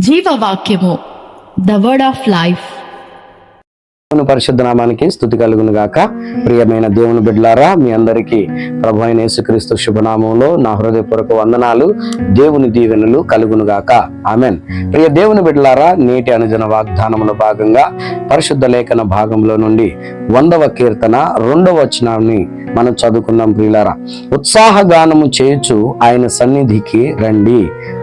జీవవాక్యము the word of life దేవుని పరిశుద్ధ నామానికి స్థుతి కలుగును గాక. ప్రియమైన దేవుని బిడ్లారా మీ అందరికీ ప్రభు అయిన యేసుక్రీస్తు శుభనామంలో నా హృదయపూర్వక వందనాలు దేవుని దీవెనలు కలుగును గాక. ఆమెన్. ప్రియ దేవుని బిడ్లారా నేటి అనుజన వాగ్దానముల భాగంగా పరిశుద్ధ లేఖన భాగంలో నుండి వందవ కీర్తన రెండవ వచనాన్ని మనం చదువుకున్నాం ప్రియులారా. ఉత్సాహగానము చేయుచు ఆయన సన్నిధికి రండి.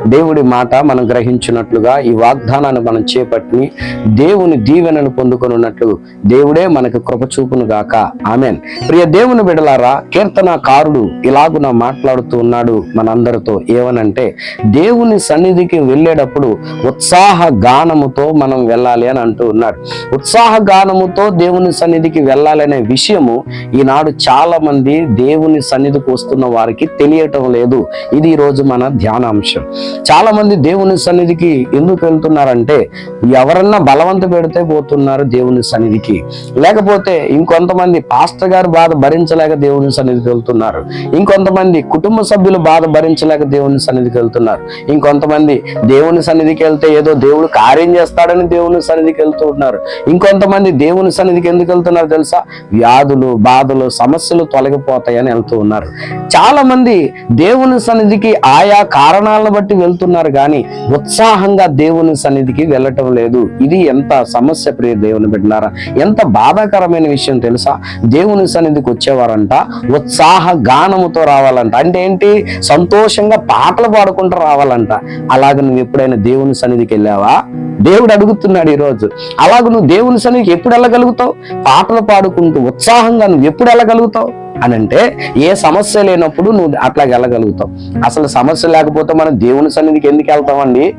దేవుడి మాట మనం గ్రహించినట్లుగా ఈ వాగ్దానాన్ని మనం చేపట్టి దేవుని దీవెనను పొందుకొనున్నట్లు దేవుడే మనకు కృప చూపును గాక. ఆమెన్. ప్రియ దేవుని బిడలారా కీర్తనకారుడు ఇలాగున మాట్లాడుతూ ఉన్నాడు మనందరితో ఏమనంటే దేవుని సన్నిధికి వెళ్ళేటప్పుడు ఉత్సాహ గానముతో మనం వెళ్ళాలి అని అంటూ ఉన్నాడు ఉత్సాహ గానముతో దేవుని సన్నిధికి వెళ్ళాలనే విషయము ఈనాడు చాలా మంది దేవుని సన్నిధికి వస్తున్న వారికి తెలియటం లేదు. ఇది ఈరోజు రోజు మన ధ్యానాంశం. చాలా మంది దేవుని సన్నిధికి ఎందుకు వెళ్తున్నారంటే ఎవరన్నా బలవంత పెడితే పోతున్నారు దేవుని సన్నిధి సన్నిధికి. లేకపోతే ఇంకొంతమంది పాస్టర్ గారు బాధ భరించలేక దేవుని సన్నిధికి వెళ్తున్నారు. ఇంకొంతమంది కుటుంబ సభ్యులు బాధ భరించలేక దేవుని సన్నిధికి వెళ్తున్నారు. ఇంకొంతమంది దేవుని సన్నిధికి వెళ్తే ఏదో దేవుడు కార్యం చేస్తాడని దేవుని సన్నిధికి వెళ్తూ ఉన్నారు. ఇంకొంతమంది దేవుని సన్నిధికి ఎందుకు వెళ్తున్నారు తెలుసా? వ్యాధులు బాధలు సమస్యలు తొలగిపోతాయని వెళ్తూ ఉన్నారు. చాలా మంది దేవుని సన్నిధికి ఆయా కారణాలను బట్టి వెళ్తున్నారు కానీ ఉత్సాహంగా దేవుని సన్నిధికి వెళ్ళటం లేదు. ఇది ఎంత సమస్య ప్రియ దేవుని బిడ్డారా ఎంత బాధాకరమైన విషయం తెలుసా? దేవుని సన్నిధికి వచ్చేవారంట ఉత్సాహ గానముతో రావాలంట. అంటే ఏంటి? సంతోషంగా పాటలు పాడుకుంటూ రావాలంట. అలాగ నువ్వు ఎప్పుడైనా దేవుని సన్నిధికి వెళ్ళావా? దేవుడు అడుగుతున్నాడు ఈరోజు. అలాగ నువ్వు దేవుని సన్నిధికి ఎప్పుడు వెళ్ళగలుగుతావు? పాటలు పాడుకుంటూ ఉత్సాహంగా నువ్వు ఎప్పుడు వెళ్ళగలుగుతావు? అని అంటే ఏ సమస్య లేనప్పుడు నువ్వు అట్లా వెళ్ళగలుగుతావు. అసలు సమస్య లేకపోతే మనం దేవుని సన్నిధికి ఎందుకు వెళ్తామండి?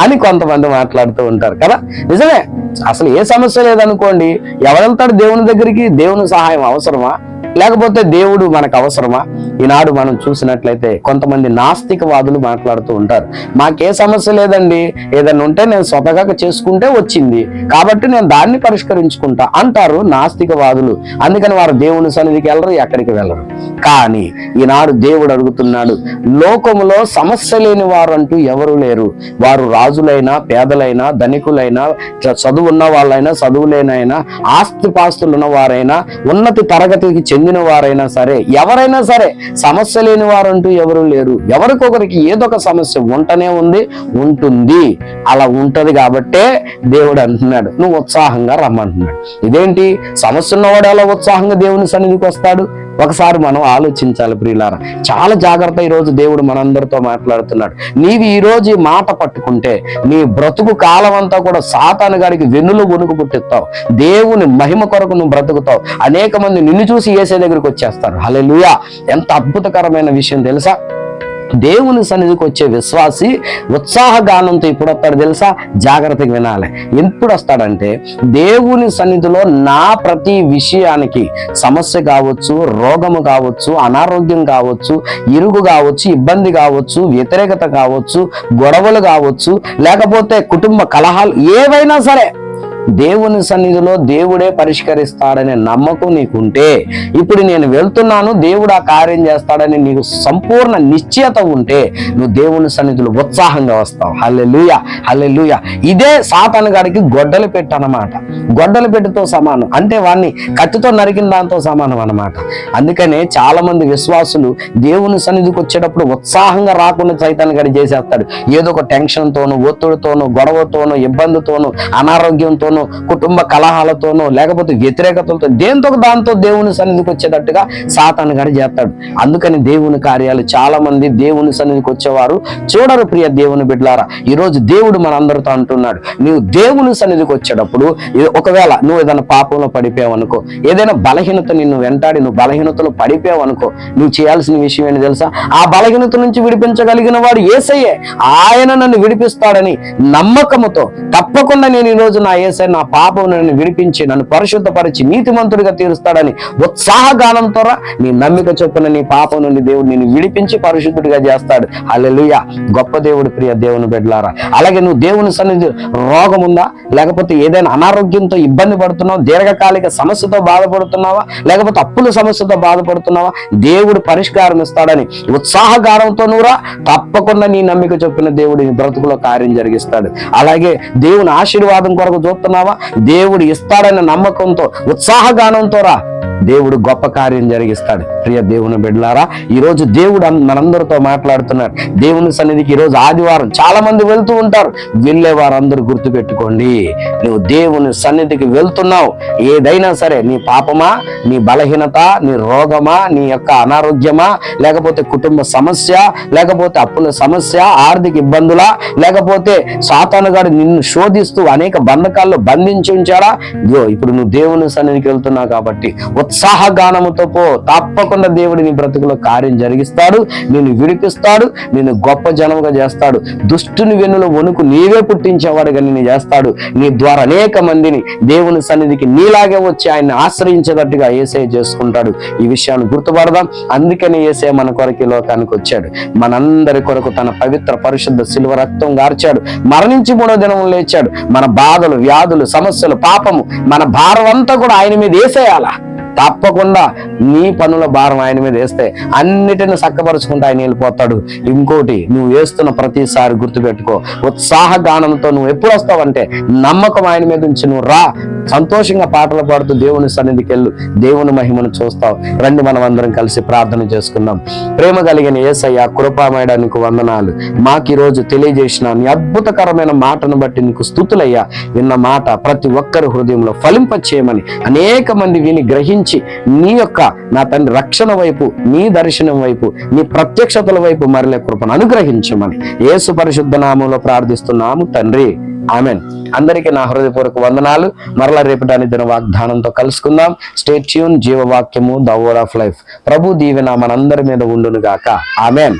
అని కొంతమంది మాట్లాడుతూ ఉంటారు కదా? నిజమే. అసలు ఏ సమస్య లేదనుకోండి ఎవరెళ్తాడు దేవుని దగ్గరికి? దేవుని సహాయం అవసరమా? లేకపోతే దేవుడు మనకు అవసరమా? ఈనాడు మనం చూసినట్లయితే కొంతమంది నాస్తికవాదులు మాట్లాడుతూ ఉంటారు. మాకే సమస్య లేదండి. ఏదైనా ఉంటే నేను స్వతగా చేసుకుంటే వచ్చింది. కాబట్టి నేను దాన్ని పరిష్కరించుకుంటా అంటారు నాస్తికవాదులు. అందుకని వారు దేవుని సన్నిధికి వెళ్ళరు ఎక్కడికి వెళ్ళరు. కానీ ఈనాడు దేవుడు అడుగుతున్నాడు లోకములో సమస్య లేని వారు అంటూ ఎవరు లేరు. వారు రాజులైనా పేదలైనా ధనికులైనా చ- చదువు ఉన్న వాళ్ళైనా చదువులేనైనా ఆస్తిపాస్తులు ఉన్న వారైనా ఉన్నతి తరగతికి చెందిన వారైనా సరే ఎవరైనా సరే సమస్య లేని వారు అంటూ ఎవరు లేరు. ఎవరికొకరికి ఏదో ఒక సమస్య ఉంటనే ఉంది ఉంటుంది. అలా ఉంటది కాబట్టే దేవుడు అంటున్నాడు. నువ్వు ఉత్సాహంగా రమ్మంటున్నాడు. ఇదేంటి? సమస్య ఉన్నవాడు అలా ఉత్సాహంగా దేవుని సన్నిధికి వస్తాడు? ఒకసారి మనం ఆలోచించాలి ప్రియులారా. చాలా జాగ్రత్త ఈ రోజు దేవుడు మనందరితో మాట్లాడుతున్నాడు. నీవు ఈ రోజు ఈ మాట పట్టుకుంటే నీ బ్రతుకు కాలం అంతా కూడా సాతాను గారికి వెన్నులు వణుకు పుట్టిస్తావు దేవుని మహిమ కొరకు నువ్వు బ్రతుకుతావు. అనేక మంది నిన్ను చూసి ఏసే దగ్గరికి వచ్చేస్తారు. హలే ఎంత అద్భుతకరమైన విషయం తెలుసా? దేవుని సన్నిధికి వచ్చే విశ్వాసి ఉత్సాహగానంతో ఎప్పుడు వస్తాడు తెలుసా? జాగ్రత్తగా వినాలి. ఎప్పుడు వస్తాడంటే దేవుని సన్నిధిలో నా ప్రతి విషయానికి సమస్య కావచ్చు రోగము కావచ్చు అనారోగ్యం కావచ్చు ఇరుగు కావచ్చు ఇబ్బంది కావచ్చు వ్యతిరేకత కావచ్చు గొడవలు కావచ్చు లేకపోతే కుటుంబ కలహాలు ఏవైనా సరే దేవుని సన్నిధిలో దేవుడే పరిష్కరిస్తాడనే నమ్మకం నీకుంటే ఇప్పుడు నేను వెళ్తున్నాను దేవుడు ఆ కార్యం చేస్తాడని నీకు సంపూర్ణ నిశ్చయత ఉంటే నువ్వు దేవుని సన్నిధిలో ఉత్సాహంగా వస్తావు. హల్లెలూయ హల్లెలూయ. ఇదే సాతాను గారికి గొడ్డలు పెట్టనమాట గొడ్డలు గొడ్డలి పెట్టితో సమానం. అంటే వాడిని కత్తితో నరికిన దాంతో సమానం అన్నమాట. అందుకనే చాలా మంది విశ్వాసులు దేవుని సన్నిధికి వచ్చేటప్పుడు ఉత్సాహంగా రాకుండా సైతాన్ని గడి చేసేస్తాడు. ఏదో ఒక టెన్షన్తోనూ ఒత్తిడితోనూ గొడవతోనూ ఇబ్బందితోనూ అనారోగ్యంతోనూ కుటుంబ కలహాలతోనూ లేకపోతే వ్యతిరేకతలతో దేంతో దాంతో దేవుని సన్నిధికి వచ్చేటట్టుగా సాతాను గడి చేస్తాడు. అందుకని దేవుని కార్యాలు చాలా మంది దేవుని సన్నిధికి వచ్చేవారు. చూడరు ప్రియ దేవుని బిడ్డలారా ఈరోజు దేవుడు మనందరితో అంటున్నాడు. నీవు దేవుని సన్నిధికి వచ్చేటప్పుడు ఒకవేళ నువ్వు ఏదైనా పాపంలో పడిపోయావనుకో ఏదైనా బలహీనత నిన్ను వెంటాడి నువ్వు బలహీనతలో పడిపోయావనుకో నువ్వు చేయాల్సిన విషయం ఏంటి తెలుసా? ఆ బలహీనత నుంచి విడిపించగలిగిన వాడు ఏసయ్యే. ఆయన నన్ను విడిపిస్తాడని నమ్మకముతో తప్పకుండా నేను ఈ రోజు నా ఏసై నా పాపం నన్ను విడిపించి నన్ను పరిశుద్ధపరిచి నీతిమంతుడిగా తీరుస్తాడని ఉత్సాహగానంతో నీ నమ్మిక చొప్పున నీ పాపం నుండి దేవుడు నిన్ను విడిపించి పరిశుద్ధుడిగా చేస్తాడు. అల్లెలుయ గొప్ప దేవుడు ప్రియ దేవుని బిడ్డలారా. అలాగే నువ్వు దేవుని సన్నిధి రోగం ఉందా లేకపోతే ఏదైనా అనారోగ్యంతో ఇబ్బంది పడుతున్నావు? దీర్ఘకాలిక సమస్యతో బాధపడుతున్నావా? లేకపోతే అప్పుల సమస్యతో బాధపడుతున్నావా? దేవుడు పరిష్కారం ఇస్తాడని ఉత్సాహగానంతో నువ్వురా తప్పకుండా నీ నమ్మిక చొప్పున దేవుడిని బ్రతుకులో కార్యం జరిగిస్తాడు. అలాగే దేవుని ఆశీర్వాదం కొరకు చూస్తున్నావా దేవుడు ఇస్తాడన్న నమ్మకంతో ఉత్సాహగానంతో రా. దేవుడు గొప్ప కార్యం జరిగిస్తాడు. ప్రియ దేవుని బిడ్డలారా ఈ రోజు దేవుడు మనందరితో మాట్లాడుతున్నాడు. దేవుని సన్నిధికి ఈ రోజు ఆదివారం చాలా మంది వెళ్తూ ఉంటారు. వెళ్ళే వారందరూ గుర్తు పెట్టుకోండి నువ్వు దేవుని సన్నిధికి వెళ్తున్నావు. ఏదైనా సరే నీ పాపమా నీ బలహీనత నీ రోగమా నీ యొక్క అనారోగ్యమా లేకపోతే కుటుంబ సమస్య లేకపోతే అప్పుల సమస్య ఆర్థిక ఇబ్బందులా లేకపోతే సాతానుగాడు నిన్ను శోధిస్తూ అనేక బంధకాల్లో బంధించి ఉంచాడా? ఇప్పుడు నువ్వు దేవుని సన్నిధికి వెళ్తున్నావు కాబట్టి ఉత్సాహగానముతో పో. తప్పకుండా దేవుడు నీ బ్రతుకులో కార్యం జరిగిస్తాడు నిన్ను విడిపిస్తాడు నిన్ను గొప్ప జనముగా చేస్తాడు. దుష్టుని వెన్నుల వణుకు నీవే పుట్టించేవాడుగా నిన్ను చేస్తాడు. నీ ద్వారా అనేక మందిని దేవుని సన్నిధికి నీలాగే వచ్చి ఆయన్ని ఆశ్రయించేటట్టుగా ఏసే చేసుకుంటాడు. ఈ విషయాన్ని గుర్తుపడదాం. అందుకని ఏసే మన కొరకు లోకానికి వచ్చాడు. మనందరి కొరకు తన పవిత్ర పరిశుద్ధ శిలువ రక్తం గార్చాడు. మరణించి మూడో దినం లేచాడు. మన బాధలు వ్యాధులు సమస్యలు పాపము మన భారం అంతా కూడా ఆయన మీద వేసేయాలా? తప్పకుండా నీ పనుల భారం ఆయన మీద వేస్తే అన్నిటిని చక్కపరుచుకుంటూ ఆయన వెళ్ళిపోతాడు. ఇంకోటి నువ్వు వేస్తున్న ప్రతిసారి గుర్తుపెట్టుకో. ఉత్సాహ గానంతో నువ్వు ఎప్పుడు వస్తావంటే నమ్మకం ఆయన మీద ఉంచి నువ్వు రా. సంతోషంగా పాటలు పాడుతూ దేవుని సన్నిధికి వెళ్ళు. దేవుని మహిమను చూస్తావు. రండి మనం అందరం కలిసి ప్రార్థన చేసుకుందాం. ప్రేమ కలిగిన ఏసయ్య కృపామయడానికి వందనాలు. మాకు ఈరోజు రోజు తెలియజేసిన నీ అద్భుతకరమైన మాటను బట్టి నీకు స్థుతులయ్యా. విన్న మాట ప్రతి ఒక్కరి హృదయంలో ఫలింప చేయమని అనేక మంది విని గ్రహించి నీ యొక్క నా తండ్రి రక్షణ వైపు నీ దర్శనం వైపు నీ ప్రత్యక్షతల వైపు మరలే కృపను అనుగ్రహించమని యేసు పరిశుద్ధ నామంలో ప్రార్థిస్తున్నాము తండ్రి. ఆమెన్. అందరికీ నా హృదయపూర్వక వందనాలు. మరలా రేపటాని దిన వాగ్దానంతో కలుసుకుందాం. స్టేట్ ట్యూన్ జీవవాక్యము ద వర్డ్ ఆఫ్ లైఫ్ ప్రభు దీవెన మనందరి మీద ఉండును గాక ఆమెన్.